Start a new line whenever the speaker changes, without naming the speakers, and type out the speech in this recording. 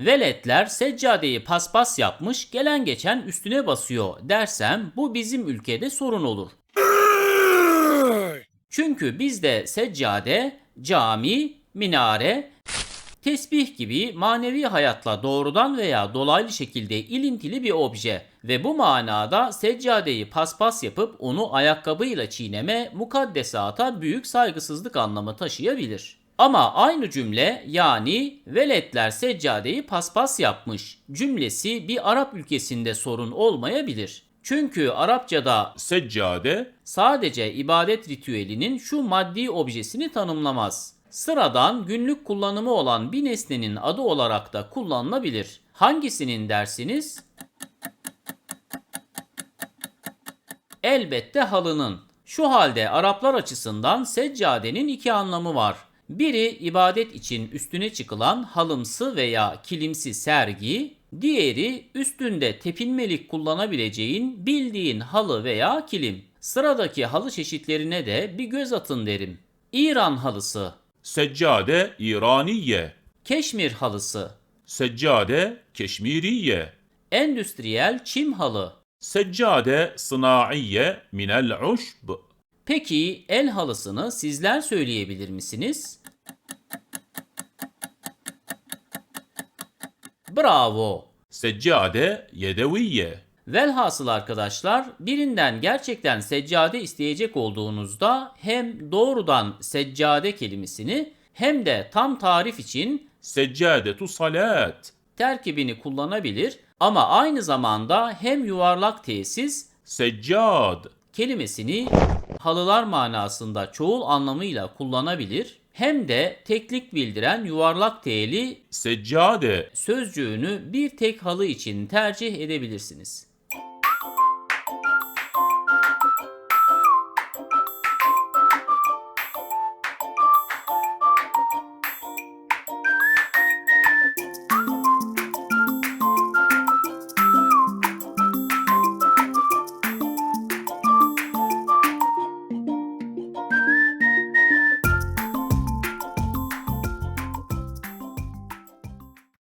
Veletler seccadeyi paspas yapmış gelen geçen üstüne basıyor dersem bu bizim ülkede sorun olur. Çünkü bizde seccade, cami, minare, tesbih gibi manevi hayatla doğrudan veya dolaylı şekilde ilintili bir obje ve bu manada seccadeyi paspas yapıp onu ayakkabıyla çiğneme mukaddesata büyük saygısızlık anlamı taşıyabilir. Ama aynı cümle yani veletler seccadeyi paspas yapmış cümlesi bir Arap ülkesinde sorun olmayabilir. Çünkü Arapçada
Seccade,
sadece ibadet ritüelinin şu maddi objesini tanımlamaz. Sıradan günlük kullanımı olan bir nesnenin adı olarak da kullanılabilir. Hangisinin dersiniz? Elbette halının. Şu halde Araplar açısından seccadenin iki anlamı var. Biri ibadet için üstüne çıkılan halımsı veya kilimsi sergi, diğeri üstünde tepinmelik kullanabileceğin bildiğin halı veya kilim. Sıradaki halı çeşitlerine de bir göz atın derim. İran halısı,
seccade İraniye,
Keşmir halısı,
seccade Keşmiriye,
endüstriyel çim halı.
seccade sınaiye minel uşb,
Peki el halısını sizler söyleyebilir misiniz? Bravo.
seccade yedeviye,
Velhasıl arkadaşlar birinden gerçekten seccade isteyecek olduğunuzda hem doğrudan seccade kelimesini hem de tam tarif için
seccadetu salat,
terkibini kullanabilir ama aynı zamanda hem yuvarlak tesis
seccad,
kelimesini halılar manasında çoğul anlamıyla kullanabilir hem de teklik bildiren yuvarlak teğeli
seccade,
sözcüğünü bir tek halı için tercih edebilirsiniz.